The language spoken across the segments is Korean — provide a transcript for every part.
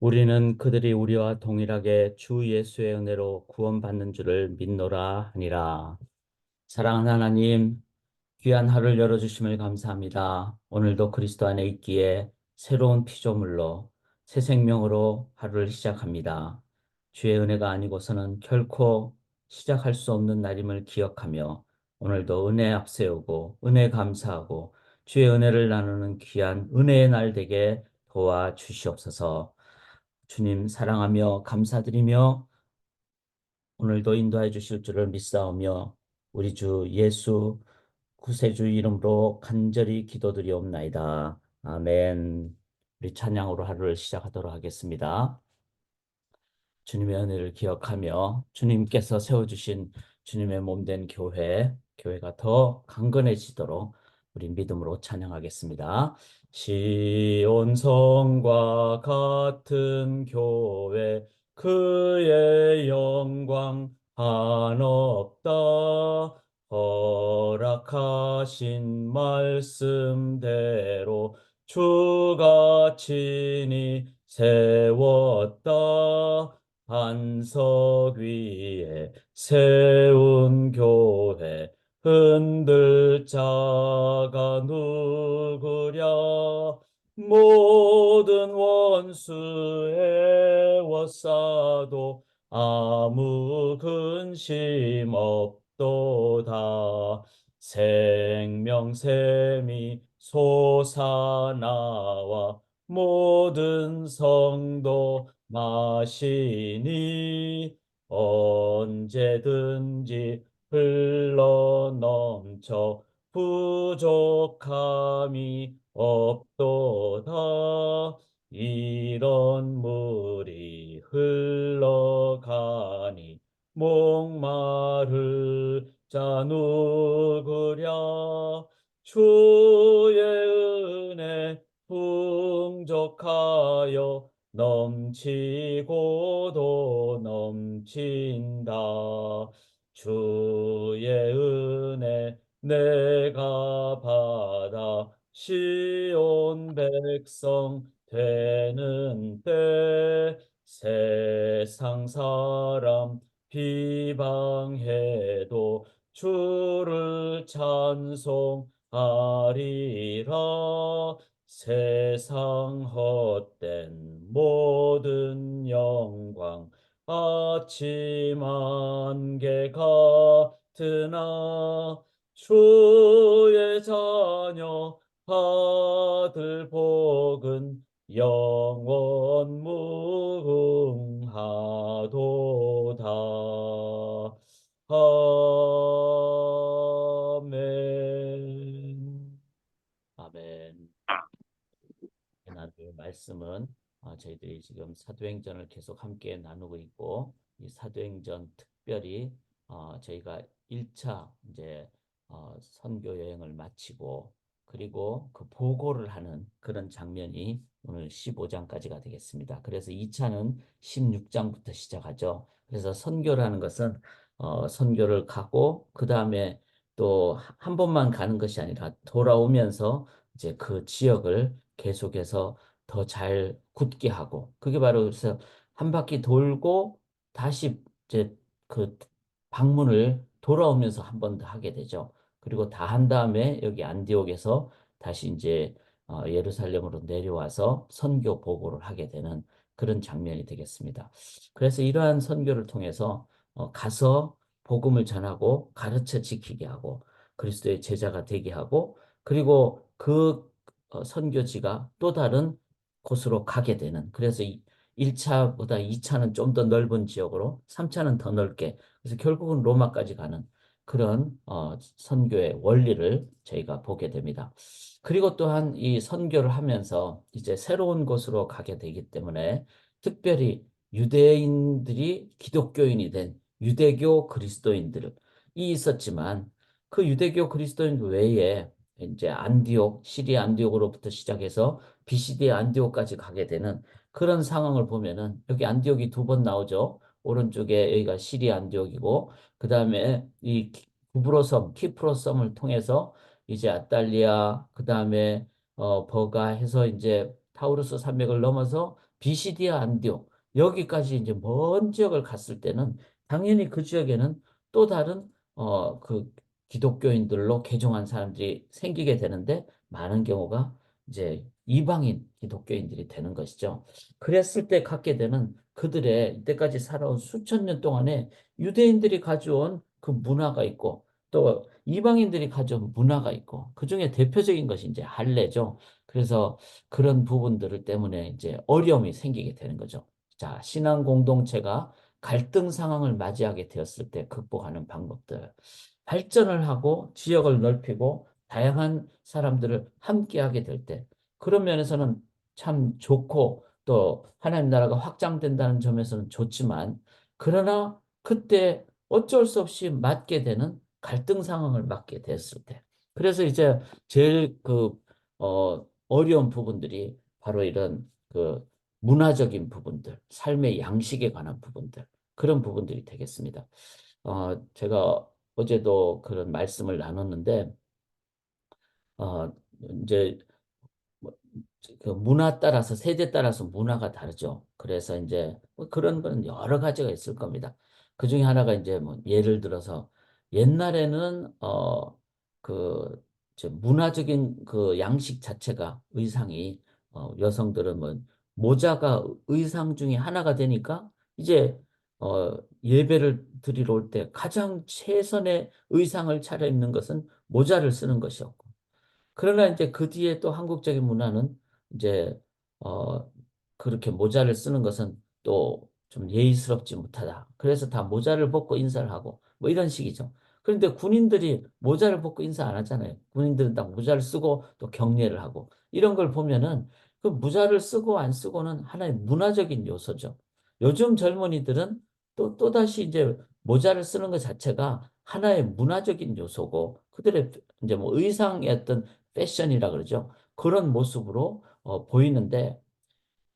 우리는 그들이 우리와 동일하게 주 예수의 은혜로 구원받는 줄을 믿노라 하니라. 사랑하는 하나님, 귀한 하루를 열어주심을 감사합니다. 오늘도 그리스도 안에 있기에 새로운 피조물로 새 생명으로 하루를 시작합니다. 주의 은혜가 아니고서는 결코 시작할 수 없는 날임을 기억하며 오늘도 은혜 앞세우고 은혜 감사하고 주의 은혜를 나누는 귀한 은혜의 날 되게 도와주시옵소서. 주님 사랑하며 감사드리며 오늘도 인도해 주실 줄을 믿사오며 우리 주 예수 구세주 이름으로 간절히 기도드리옵나이다. 아멘. 우리 찬양으로 하루를 시작하도록 하겠습니다. 주님의 은혜를 기억하며 주님께서 세워주신 주님의 몸된 교회, 교회가 더 강건해지도록 우리 믿음으로 찬양하겠습니다. 시온성과 같은 교회 그의 영광 한없다. 허락하신 말씀대로 주가 친히 세웠다. 반석 위에 세운 교회 흔들 자가 누구랴? 모든 원수의 워싸도 아무 근심 없도다. 생명샘이 솟아나와 모든 성도 마시니 언제든지 흘러 넘쳐 부족함이 없도다. 이런 물이 흘러가니 목마를 자 누구랴. 주의 은혜 풍족하여 넘치고도 넘친다 주의 은혜 내가 받아 시온 백성 되는 때 세상 사람 비방해도 주를 찬송하리라. 세상 헛된 모든 영광 아침 안개 같으나 주의 자녀 받을 복은 영원 무궁하도다. 아멘. 아멘. 나눌 말씀은 어, 저희들이 지금 사도행전을 계속 함께 나누고 있고 이 사도행전 특별히 어, 저희가 1차 이제 어, 선교 여행을 마치고 그리고 그 보고를 하는 그런 장면이 오늘 15장까지가 되겠습니다. 그래서 2차는 16장부터 시작하죠. 그래서 선교라는 것은 어, 선교를 가고 그 다음에 또 한 번만 가는 것이 아니라 돌아오면서 이제 그 지역을 계속해서 더 잘 굳게 하고 그게 바로 그래서 한 바퀴 돌고 다시 이제 그 방문을 돌아오면서 한 번 더 하게 되죠. 그리고 다 한 다음에 여기 안디옥에서 다시 이제 어, 예루살렘으로 내려와서 선교 보고를 하게 되는 그런 장면이 되겠습니다. 그래서 이러한 선교를 통해서 어, 가서 복음을 전하고 가르쳐 지키게 하고 그리스도의 제자가 되게 하고 그리고 그 어, 선교지가 또 다른 곳으로 가게 되는 그래서 1차보다 2차는 좀 더 넓은 지역으로 3차는 더 넓게 그래서 결국은 로마까지 가는 그런 어, 선교의 원리를 저희가 보게 됩니다. 그리고 또한 이 선교를 하면서 이제 새로운 곳으로 가게 되기 때문에 특별히 유대인들이 기독교인이 된 유대교 그리스도인들이 있었지만 그 유대교 그리스도인 외에 이제 안디옥, 시리아 안디옥으로부터 시작해서 비시디아 안디옥까지 가게 되는 그런 상황을 보면은 여기 안디옥이 두 번 나오죠. 오른쪽에 여기가 시리아 안디옥이고 그 다음에 이 구브로섬, 키프로섬을 통해서 이제 아탈리아 그 다음에 어, 버가 해서 이제 타우루스 산맥을 넘어서 비시디아 안디옥 여기까지 이제 먼 지역을 갔을 때는 당연히 그 지역에는 또 다른 어 그 기독교인들로 개종한 사람들이 생기게 되는데 많은 경우가 이제 이방인 기독교인들이 되는 것이죠. 그랬을 때 갖게 되는 그들의 이때까지 살아온 수천 년 동안에 유대인들이 가져온 그 문화가 있고 또 이방인들이 가져온 문화가 있고 그 중에 대표적인 것이 이제 할례죠. 그래서 그런 부분들을 때문에 이제 어려움이 생기게 되는 거죠. 자, 신앙 공동체가 갈등 상황을 맞이하게 되었을 때 극복하는 방법들. 발전을 하고 지역을 넓히고 다양한 사람들을 함께하게 될 때 그런 면에서는 참 좋고 또 하나님 나라가 확장된다는 점에서는 좋지만 그러나 그때 어쩔 수 없이 맞게 되는 갈등 상황을 맞게 됐을 때 그래서 이제 제일 그 어, 어려운 부분들이 바로 이런 그 문화적인 부분들, 삶의 양식에 관한 부분들 그런 부분들이 되겠습니다. 어, 제가 어제도 그런 말씀을 나눴는데 어, 이제 뭐, 그 문화 따라서 세대 따라서 문화가 다르죠. 그래서 이제 뭐 그런 거는 여러 가지가 있을 겁니다. 그 중에 하나가 이제 뭐 예를 들어서 옛날에는 어그 문화적인 그 양식 자체가 의상이 어, 여성들은 뭐 모자가 의상 중에 하나가 되니까 이제 어, 예배를 드리러 올 때 가장 최선의 의상을 차려입는 것은 모자를 쓰는 것이었고 그러나 이제 그 뒤에 또 한국적인 문화는 이제 어, 그렇게 모자를 쓰는 것은 또 좀 예의스럽지 못하다. 그래서 다 모자를 벗고 인사를 하고 뭐 이런 식이죠. 그런데 군인들이 모자를 벗고 인사 안 하잖아요. 군인들은 딱 모자를 쓰고 또 경례를 하고 이런 걸 보면은 그 모자를 쓰고 안 쓰고는 하나의 문화적인 요소죠. 요즘 젊은이들은 또, 또다시 이제 모자를 쓰는 것 자체가 하나의 문화적인 요소고 그들의 이제 뭐 어떤 패션이라 그러죠. 그런 모습으로 어, 보이는데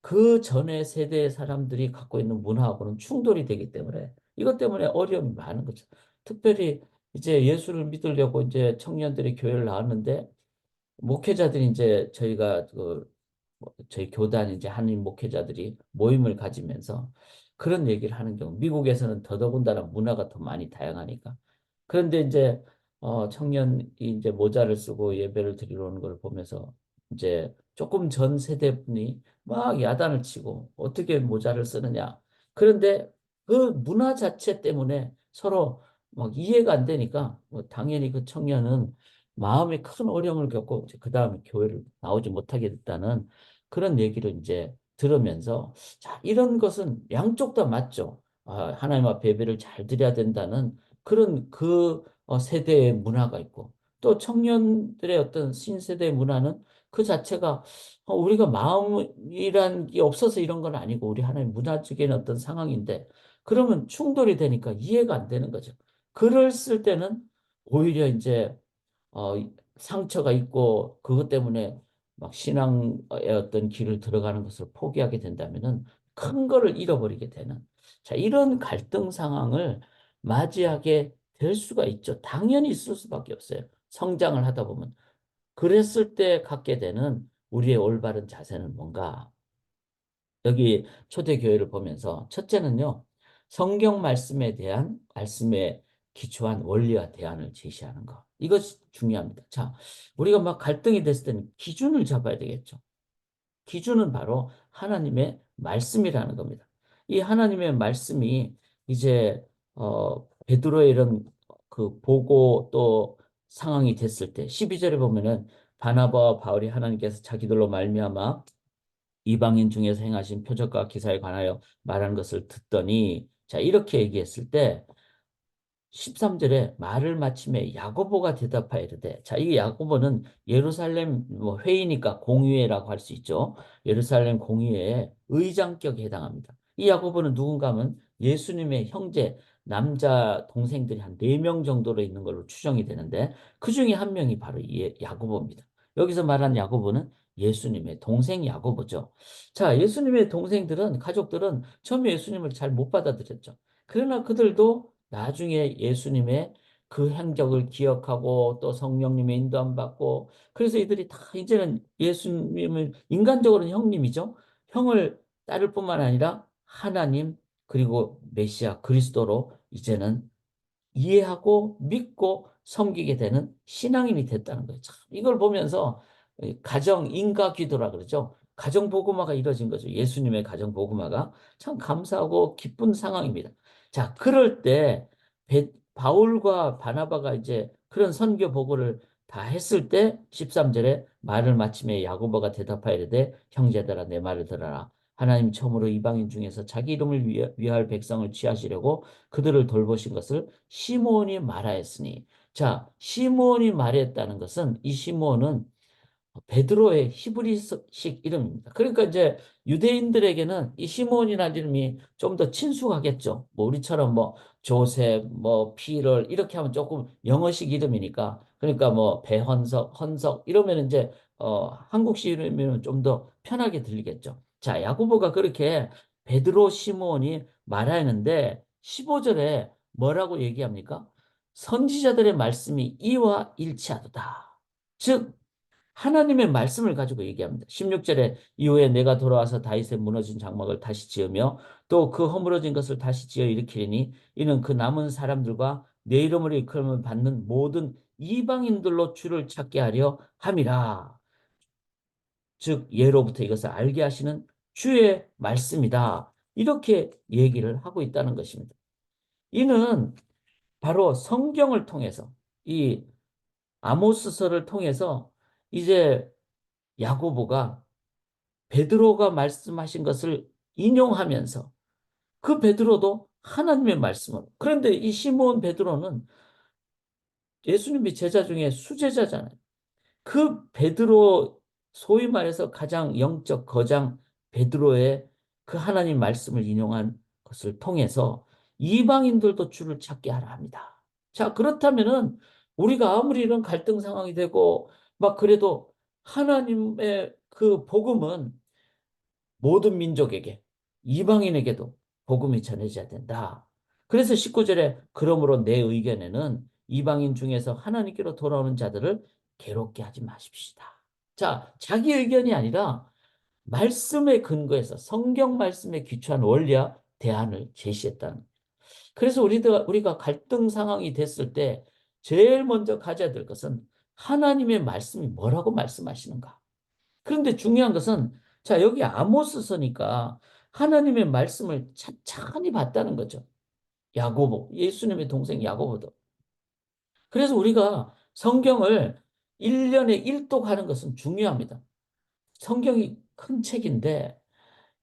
그 전에 세대의 사람들이 갖고 있는 문화하고는 충돌이 되기 때문에 이것 때문에 어려움이 많은 거죠. 특별히 이제 예수를 믿으려고 이제 청년들이 교회를 나왔는데 목회자들이 이제 저희가 그뭐 저희 교단 이제 한인 목회자들이 모임을 가지면서 그런 얘기를 하는 경우 미국에서는 더더군다나 문화가 더 많이 다양하니까. 그런데 이제 어 청년이 이제 모자를 쓰고 예배를 드리러 오는 걸 보면서 이제 조금 전 세대 분이 막 야단을 치고 어떻게 모자를 쓰느냐. 그런데 그 문화 자체 때문에 서로 막 이해가 안 되니까 뭐 당연히 그 청년은 마음에 큰 어려움을 겪고 그 다음에 교회를 나오지 못하게 됐다는 그런 얘기를 이제 들으면서 자 이런 것은 양쪽 다 맞죠. 아, 하나님 앞에 예배를 잘 드려야 된다는 그런 그 어, 세대의 문화가 있고 또 청년들의 어떤 신세대 문화는 그 자체가 어, 우리가 마음이란 게 없어서 이런 건 아니고 우리 하나님 문화 적인 어떤 상황인데 그러면 충돌이 되니까 이해가 안 되는 거죠. 글을 쓸 때는 오히려 이제 어, 상처가 있고 그것 때문에 막 신앙의 어떤 길을 들어가는 것을 포기하게 된다면은 큰 거를 잃어버리게 되는 자 이런 갈등 상황을 맞이하게 될 수가 있죠. 당연히 있을 수밖에 없어요. 성장을 하다 보면 그랬을 때 갖게 되는 우리의 올바른 자세는 뭔가 여기 초대교회를 보면서 첫째는요 성경 말씀에 대한 말씀에 기초한 원리와 대안을 제시하는 것. 이것이 중요합니다. 자, 우리가 막 갈등이 됐을 때는 기준을 잡아야 되겠죠. 기준은 바로 하나님의 말씀이라는 겁니다. 이 하나님의 말씀이 이제 어 베드로의 이런 그 보고 또 상황이 됐을 때 12절에 보면은 바나바와 바울이 하나님께서 자기들로 말미암아 이방인 중에서 행하신 표적과 기사에 관하여 말하는 것을 듣더니 자 이렇게 얘기했을 때 13절에 말을 마침에 야고보가 대답하여 이르되 자, 이 야고보는 예루살렘 뭐 회의니까 공의회라고 할 수 있죠. 예루살렘 공의회의 의장격에 해당합니다. 이 야고보는 누군가 하면 예수님의 형제 남자 동생들이 한 네 명 정도로 있는 걸로 추정이 되는데 그 중에 한 명이 바로 이 야고보입니다. 여기서 말하는 야고보는 예수님의 동생 야고보죠. 자, 예수님의 동생들은 가족들은 처음에 예수님을 잘 못 받아들였죠. 그러나 그들도 나중에 예수님의 그 행적을 기억하고 또 성령님의 인도함 받고 그래서 이들이 다 이제는 예수님을 인간적으로는 형님이죠. 형을 따를 뿐만 아니라 하나님 그리고 메시아 그리스도로 이제는 이해하고 믿고 섬기게 되는 신앙인이 됐다는 거예요. 참 이걸 보면서 가정 인가 기도라 그러죠. 가정 복음화가 이루어진 거죠. 예수님의 가정 복음화가 참 감사하고 기쁜 상황입니다. 자, 그럴 때 베, 바울과 바나바가 이제 그런 선교 보고를 다 했을 때 13절에 말을 마침에 야고보가 대답하여 이르되 형제들아 내 말을 들어라. 하나님 처음으로 이방인 중에서 자기 이름을 위할 백성을 취하시려고 그들을 돌보신 것을 시므온이 말하였으니 자 시므온이 말했다는 것은 이 시므온은 베드로의 히브리식 이름입니다. 그러니까 이제 유대인들에게는 이 시몬이라는 이름이 좀 더 친숙하겠죠. 뭐 우리처럼 뭐 조셉, 뭐 피럴 이렇게 하면 조금 영어식 이름이니까 그러니까 뭐 배헌석, 헌석 이러면 이제 어 한국식 이름이면 좀 더 편하게 들리겠죠. 자, 야고보가 그렇게 베드로 시몬이 말하는데 15절에 뭐라고 얘기합니까? 선지자들의 말씀이 이와 일치하도다. 즉 하나님의 말씀을 가지고 얘기합니다. 16절에 이후에 내가 돌아와서 다윗의 무너진 장막을 다시 지으며 또 그 허물어진 것을 다시 지어 일으키리니 이는 그 남은 사람들과 내 이름으로 이끌면 받는 모든 이방인들로 주를 찾게 하려 함이라. 즉 예로부터 이것을 알게 하시는 주의 말씀이다. 이렇게 얘기를 하고 있다는 것입니다. 이는 바로 성경을 통해서 이 아모스서를 통해서 이제 야고보가 베드로가 말씀하신 것을 인용하면서 그 베드로도 하나님의 말씀을 그런데 이 시몬 베드로는 예수님의 제자 중에 수제자잖아요. 그 베드로 소위 말해서 가장 영적 거장 베드로의 그 하나님 말씀을 인용한 것을 통해서 이방인들도 주를 찾게 하라 합니다. 자, 그렇다면은 우리가 아무리 이런 갈등 상황이 되고 막 그래도 하나님의 그 복음은 모든 민족에게 이방인에게도 복음이 전해져야 된다. 그래서 19절에 그러므로 내 의견에는 이방인 중에서 하나님께로 돌아오는 자들을 괴롭게 하지 마십시다. 자, 자기 의견이 아니라 말씀에 근거해서 성경 말씀에 기초한 원리와 대안을 제시했다는 그래서 우리가 갈등 상황이 됐을 때 제일 먼저 가져야 될 것은 하나님의 말씀이 뭐라고 말씀하시는가. 그런데 중요한 것은 자 여기 아모스서니까 하나님의 말씀을 찬찬히 봤다는 거죠. 야고보, 예수님의 동생 야고보도. 그래서 우리가 성경을 1년에 1독하는 것은 중요합니다. 성경이 큰 책인데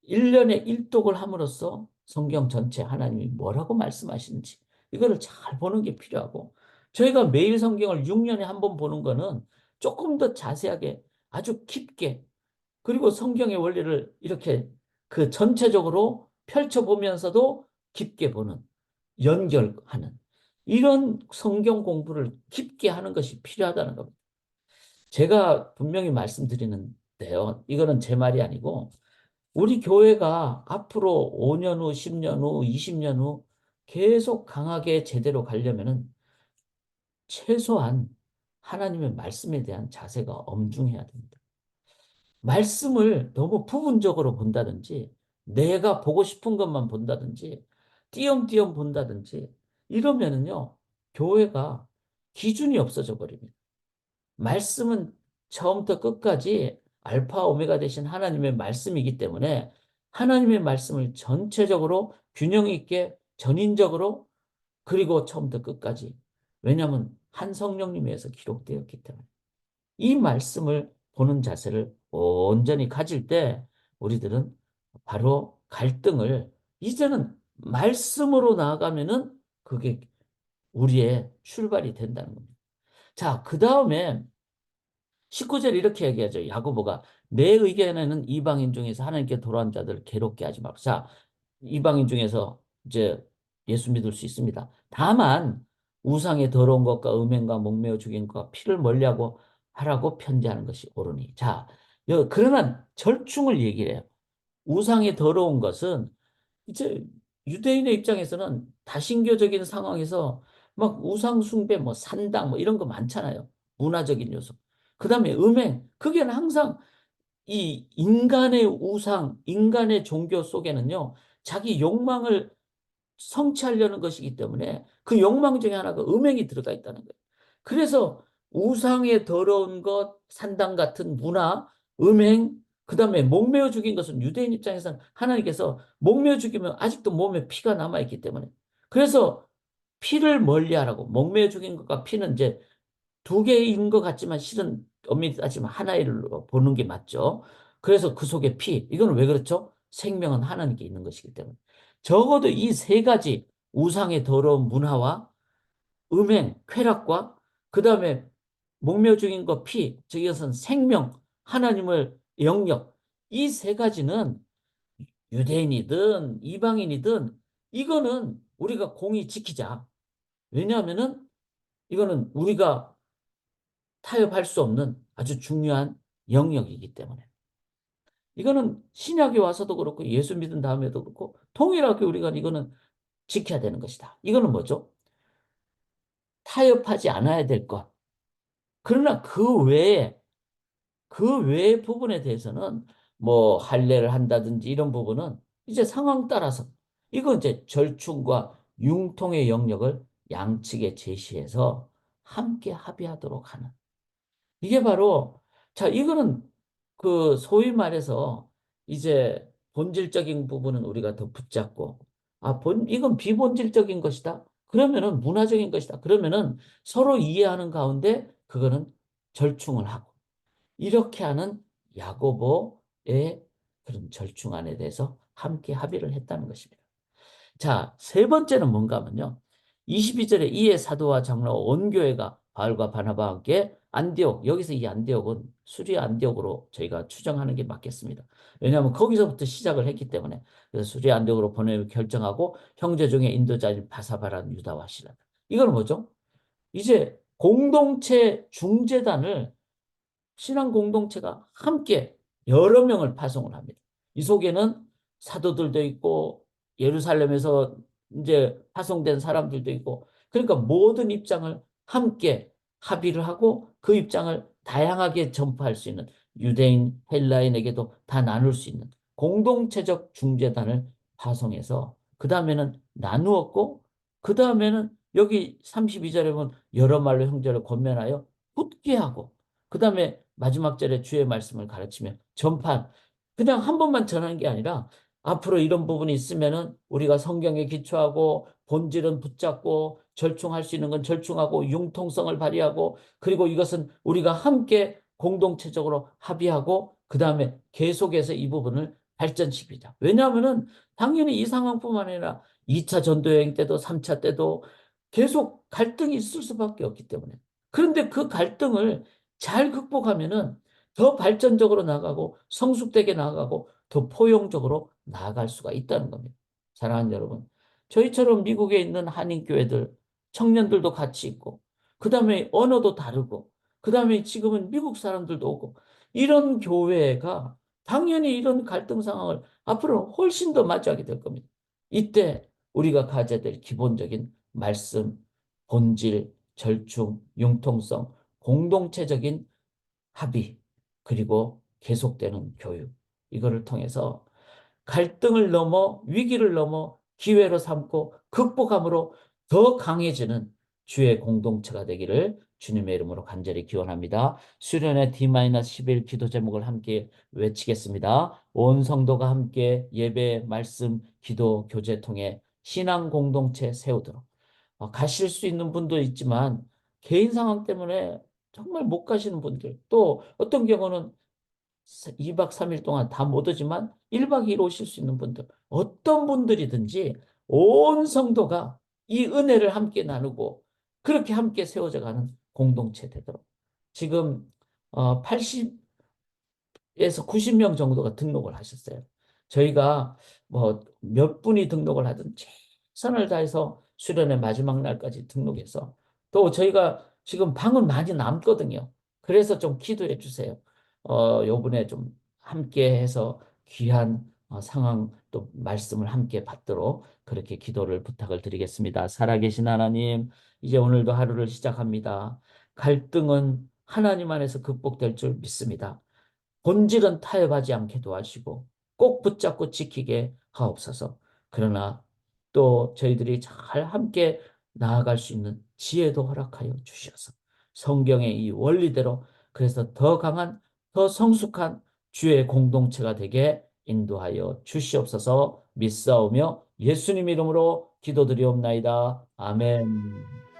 1년에 1독을 함으로써 성경 전체 하나님이 뭐라고 말씀하시는지 이거를 잘 보는 게 필요하고 저희가 매일 성경을 6년에 한 번 보는 거는 조금 더 자세하게 아주 깊게 그리고 성경의 원리를 이렇게 그 전체적으로 펼쳐보면서도 깊게 보는 연결하는 이런 성경 공부를 깊게 하는 것이 필요하다는 겁니다. 제가 분명히 말씀드리는데요. 이거는 제 말이 아니고 우리 교회가 앞으로 5년 후, 10년 후, 20년 후 계속 강하게 제대로 가려면은 최소한 하나님의 말씀에 대한 자세가 엄중해야 됩니다. 말씀을 너무 부분적으로 본다든지 내가 보고 싶은 것만 본다든지 띄엄띄엄 본다든지 이러면은요 교회가 기준이 없어져 버립니다. 말씀은 처음부터 끝까지 알파 오메가 되신 하나님의 말씀이기 때문에 하나님의 말씀을 전체적으로 균형 있게 전인적으로 그리고 처음부터 끝까지 왜냐하면 한 성령님에서 기록되었기 때문에 이 말씀을 보는 자세를 온전히 가질 때 우리들은 바로 갈등을 이제는 말씀으로 나아가면은 그게 우리의 출발이 된다는 겁니다. 자, 그 다음에 19절 이렇게 얘기하죠. 야고보가 내 의견에는 이방인 중에서 하나님께 돌아온 자들을 괴롭게 하지 말고. 자, 이방인 중에서 이제 예수 믿을 수 있습니다. 다만 우상의 더러운 것과 음행과 목매어 죽인 것과 피를 멀리하고 하라고 편지하는 것이 옳으니. 자, 그러나 절충을 얘기를 해요. 우상의 더러운 것은 이제 유대인의 입장에서는 다신교적인 상황에서 막 우상 숭배, 뭐 산당, 뭐 이런 거 많잖아요. 문화적인 요소. 그 다음에 음행, 그게 항상 이 인간의 우상, 인간의 종교 속에는요, 자기 욕망을 성취하려는 것이기 때문에 그 욕망 중에 하나가 음행이 들어가 있다는 거예요. 그래서 우상의 더러운 것, 산당 같은 문화, 음행, 그 다음에 목매어 죽인 것은 유대인 입장에서는 하나님께서 목매어 죽이면 아직도 몸에 피가 남아있기 때문에 그래서 피를 멀리하라고 목매어 죽인 것과 피는 이제 두 개인 것 같지만 실은 엄밀히 따지면 하나를 보는 게 맞죠. 그래서 그 속에 피, 이거는 왜 그렇죠? 생명은 하나님께 있는 것이기 때문에. 적어도 이 세 가지 우상의 더러운 문화와 음행, 쾌락과 그 다음에 목묘 중인 것 피, 즉 이것은 생명, 하나님을 영역, 이 세 가지는 유대인이든 이방인이든 이거는 우리가 공히 지키자. 왜냐하면은 이거는 우리가 타협할 수 없는 아주 중요한 영역이기 때문에. 이거는 신약에 와서도 그렇고 예수 믿은 다음에도 그렇고 동일하게 우리가 이거는 지켜야 되는 것이다. 이거는 뭐죠? 타협하지 않아야 될 것. 그러나 그 외에 그 외의 부분에 대해서는 뭐 할례를 한다든지 이런 부분은 이제 상황 따라서 이거 이제 절충과 융통의 영역을 양측에 제시해서 함께 합의하도록 하는 이게 바로 자 이거는 그 소위 말해서 이제 본질적인 부분은 우리가 더 붙잡고 아 본 이건 비본질적인 것이다. 그러면은 문화적인 것이다. 그러면은 서로 이해하는 가운데 그거는 절충을 하고 이렇게 하는 야고보의 그런 절충안에 대해서 함께 합의를 했다는 것입니다. 자, 세 번째는 뭔가 하면요. 22절에 이에 사도와 장로와 온 교회가 바울과 바나바와 함께 안디옥 여기서 이 안디옥은 수리아 안디옥으로 저희가 추정하는 게 맞겠습니다. 왜냐하면 거기서부터 시작을 했기 때문에 그래서 수리아 안디옥으로 보내기로 결정하고 형제 중에 인도자인 바사바란 유다와 시라. 이건 뭐죠? 이제 공동체 중재단을 신앙 공동체가 함께 여러 명을 파송을 합니다. 이 속에는 사도들도 있고 예루살렘에서 이제 파송된 사람들도 있고 그러니까 모든 입장을 함께 합의를 하고 그 입장을 다양하게 전파할 수 있는 유대인, 헬라인에게도 다 나눌 수 있는 공동체적 중재단을 파송해서 그 다음에는 나누었고 그 다음에는 여기 32절에 보면 여러 말로 형제를 권면하여 붙게 하고 그 다음에 마지막 절에 주의 말씀을 가르치며 전판 그냥 한 번만 전하는 게 아니라 앞으로 이런 부분이 있으면은 우리가 성경에 기초하고 본질은 붙잡고 절충할 수 있는 건 절충하고 융통성을 발휘하고 그리고 이것은 우리가 함께 공동체적으로 합의하고 그 다음에 계속해서 이 부분을 발전시키자. 왜냐하면은 당연히 이 상황뿐만 아니라 2차 전도여행 때도 3차 때도 계속 갈등이 있을 수밖에 없기 때문에. 그런데 그 갈등을 잘 극복하면은 더 발전적으로 나가고 성숙되게 나가고 더 포용적으로 나아갈 수가 있다는 겁니다. 사랑하는 여러분, 저희처럼 미국에 있는 한인교회들, 청년들도 같이 있고, 그 다음에 언어도 다르고, 그 다음에 지금은 미국 사람들도 오고, 이런 교회가 당연히 이런 갈등 상황을 앞으로 훨씬 더 맞이하게 될 겁니다. 이때 우리가 가져야 될 기본적인 말씀, 본질, 절충, 융통성, 공동체적인 합의, 그리고 계속되는 교육. 이거를 통해서 갈등을 넘어 위기를 넘어 기회로 삼고 극복함으로 더 강해지는 주의 공동체가 되기를 주님의 이름으로 간절히 기원합니다. 수련의 D-11 기도 제목을 함께 외치겠습니다. 온 성도가 함께 예배, 말씀, 기도, 교제 통해 신앙 공동체 세우도록 어, 가실 수 있는 분도 있지만 개인 상황 때문에 정말 못 가시는 분들 또 어떤 경우는 2박 3일 동안 다 못 오지만 1박 2일 오실 수 있는 분들, 어떤 분들이든지 온 성도가 이 은혜를 함께 나누고 그렇게 함께 세워져 가는 공동체 되도록. 지금 80에서 어, 90명 정도가 등록을 하셨어요. 저희가 뭐 몇 분이 등록을 하든 최선을 다해서 수련의 마지막 날까지 등록해서 또 저희가 지금 방은 많이 남거든요. 그래서 좀 기도해 주세요. 어, 요번에 좀 함께 해서 귀한 어, 상황 또 말씀을 함께 받도록 그렇게 기도를 부탁을 드리겠습니다. 살아계신 하나님, 이제 오늘도 하루를 시작합니다. 갈등은 하나님 안에서 극복될 줄 믿습니다. 본질은 타협하지 않게 도와주시고 꼭 붙잡고 지키게 하옵소서. 그러나 또 저희들이 잘 함께 나아갈 수 있는 지혜도 허락하여 주셔서 성경의 이 원리대로 그래서 더 강한 더 성숙한 주의 공동체가 되게 인도하여 주시옵소서 믿사오며 예수님 이름으로 기도드리옵나이다. 아멘.